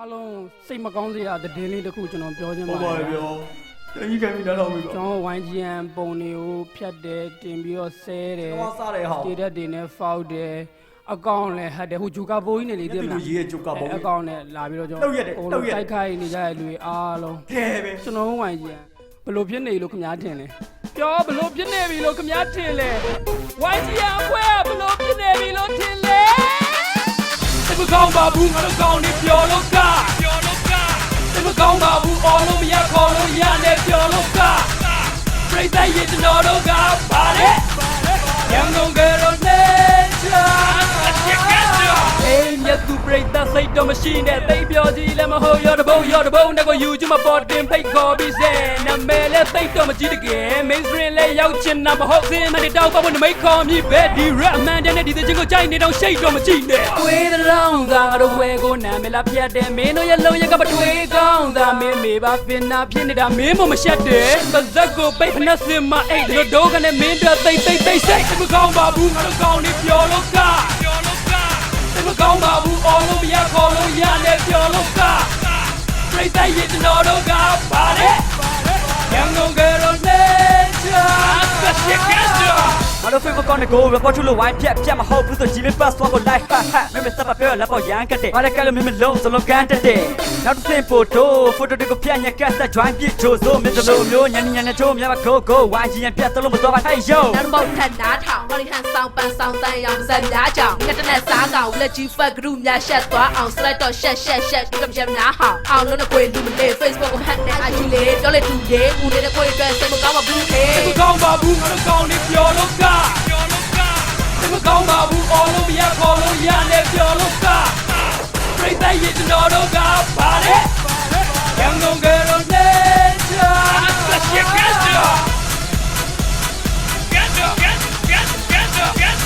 အားလုံးစိတ်မကောင်းစရာသတင်းလေးတစ်ခုကျွန်တော်ပြောချင်ဟုပါတ်တပါယ်ရဲ့ပြောတကြီးခံပြီးနားထောင်ပြီပေါ့ကျွန်တော် YGN ပုံတွေကိုဖြတ်တယ်တင်ပြီးတော့ဆဲတယ်တော့စားတယ်ဟော တေတက်တွေနဲ့ဖောက်တယ်အကောင့်လည်းဟတ်တယ်ဟိုဂျူကာဘိုးကြီးနေလေဒီသိမလိုလားရေးရဲ့ဂျုတ်ကဘုံအကောင့်နဲ့လာပြီးတော့ကျွန်လှုတော်ပ်ရက်တယ်ဟိုလှုပ်ရက်တယ် တိုက်ခိုက်နေကြတဲ့လူတွေအားလုံးကဲပဲကျွန်တော် YGN ဘယ်လိုဖြစ်နေလို့ခင်ဗျားထင်လဲပြောဘယ်လိုဖြစ်နေပြီလို့ခင်ဗျားထင်လဲ YGN အဖွဲကဘယ်လိုဖြစ်နေပြီလို့ထင်လဲစိတ် မကောင်းပါဘူးငါတို့ကောင်းနေပျော်လို့ကပျော်လို့ကစိတ်မကောင်းပါဘူးအော်လို့မရခေါ်လို့ရနေပျော်လို့ကပြိတ္တရဲ့ကျွန်တော်တို့ကပါလေရန်ကုန်ကရောနေချာအချက်ကတော့ အေးမြတ်သူပြိတ္တစိတ်တော့မရှိနဲ့သိပ်ပြောကြည့်လည်းမဟုတ်ရောတဘုံရောတဘုံနဲ့ကိုယူချင်မပေါ်တင်ဖိတ်ခေါ်ပြီးစဲနာမည်လည်းသိပ်တော့မကြည့်တကယ် mainstream လည်းရောက်ချင်တာမဟုတ်စင်းမနဲ့တောက်ပါဖို့နမိတ်ခေါ်မြည်ပဲဒီ rap man တဲ့ဒီတဲ့ချင်းကိုကြိုက်နေတော့ရှိတ်တော့မကြည့်နဲ့တွေးတဲ့လောင်းသာတော့ဝဲကိုနာမည်လားပြတ်တယ်မင်းတို့ရဲ့လုံးရကမတွေးကောင်းသာမင်းမေပါပင်နာဖြစ်နေတာမင်းမမရှက်တယ်ပါဇက်ကိုပိတ်ဖနက်စင်မအိတ်တို့တော့ကနေမင်းတို့သိမ့်သိမ့်သိမ့်စိတ်မကောင်းပါဘူးငါတို့ကောင်းနေပျော်လို့ကပျော်လို့က ပြိတ္တရဲ့ကျွန်တော်တို့ကပါလေ ငါတို့ Facebook ကောင်းတဲ့ go report ထုတ်လို့ဝိုင်းဖြတ်ဖြတ်မဟုတ်ဘူးဆို Gmail pass သွားကို like ဟာဟာမင်းမစပ်ပါပြောလက်ပေါ်ရန်ကတ်တယ်ဘာလဲကလည်းမင်းမလုံးစလုံးကန်တက်တယ်နောက်တစ်ဆင့် photo photo တွေကိုဖြတ်ညက်ကတ်ဆက် join ပြချိုးစိုးမင်းတို့လိုမျိုးညနေညနေချိုးမြတ် go go YG ရန်ပြတ်သလုံးမတော်ပါဟဲ့ yo နောက်တစ်ပုတ်ထက်နားထောင်ဟော်လီဟန်ဆောင်ပန်းဆောင်တန်းရောင်စက်များကြောင်ငါတနဲ့စားကောင်လက်ကြီးဖက်ကရုများရှက်သွားအောင် select တော့ရှက်ရှက်ရှက်ကပ်ချက်နားဟောင်အောင်လုံးနဲ့ကိုလူမလေး Facebook ကိုဟက်နဲ့ IG လေးပြောလေတူလေးဦးနေတဲ့ကိုအတွက်စိတ်မကောင်းပါဘူးဟေးစိတ်မကောင်းပါဘူးငါတို့ကောင်းနေပျော်လို့ကပျော်လို့က တ္တရဲ့ကျွန်တော်တို့ကပါလေရန်ကုန်ကရောနေချာသက်ရှိကဲတော့ Get up, get, get, get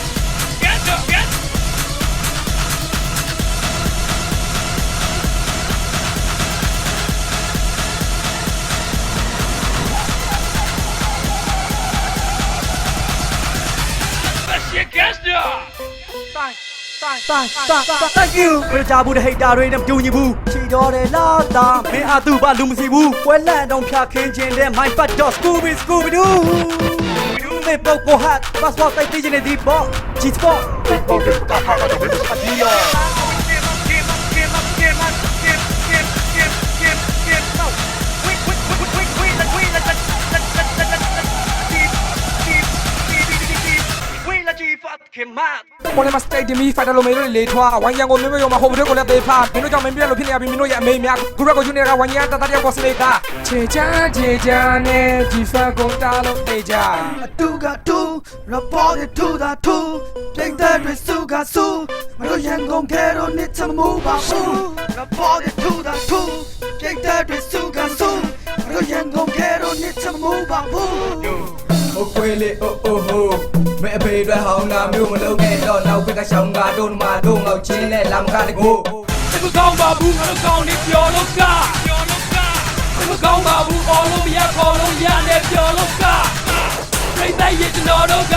up, get, get up, get. သက်ရှိကဲတော့ thank you ဘယ်ကြဘူးတဲ့ hater တွေနဲ့မကြုံညီဘူးချီတော်တယ်လားတာမင်းအတူပါလူမစီဘူးပွဲလန့်တော့ဖြာခင်းခြင်းတဲ့ my fat dog scooby scooby doo မေပုတ်ကို hat passport တိုက်တင်နေဒီပေါ့ G sport ပုတ်ကကဖာကတော့ဘယ်လိုပ ခင်မမိုလမစတိတ်ဒီမီဖိုင်တာလိုမေလိုလေထွားဝိုင်းရန်ကိုမြို့မြို့မှာဟိုဘက်ကိုလည်းသေးဖာမင်းတို့ကြောင့်မင်းပြလို့ဖြစ်နေရပြီမင်းတို့ရဲ့အမေများဂရက်ကိုယူနေတာကဝိုင်းရန်တတတယောက်ကိုစလေကခြေချခြေချနဲ့ဒီဖာကိုတားလို့နေကြအတူကတူ report it to the two ပြိတ္တတွေစုကစုမတို့ရန်ကုန်ကဲတော့နေချမမှုပါဘူး report it to the two ပြိတ္တတွေစုကစုမတို့ရန်ကုန်ကဲတော့နေချမမှုပါဘူး Oh, quelle, oh, oh, oh. မဲအဖေအတွက်ဟောင်းတာမျိုးမလုပ်နဲ့တော့နောက်ဘက်ကရှောင်းကားတို့မှာတို့ငေါက်ချင်းနဲ့လာမကားတကိုစိတ်မကောင်းပါဘူးငါတို့ကောင်းနေပျော်လို့ကပျော်လို့ကစိတ်မကောင်းပါဘူးအော်လို့မရခေါ်လို့ရနေပျော်လို့ကပြိတ္တရဲ့ကျွန်တော်တို့က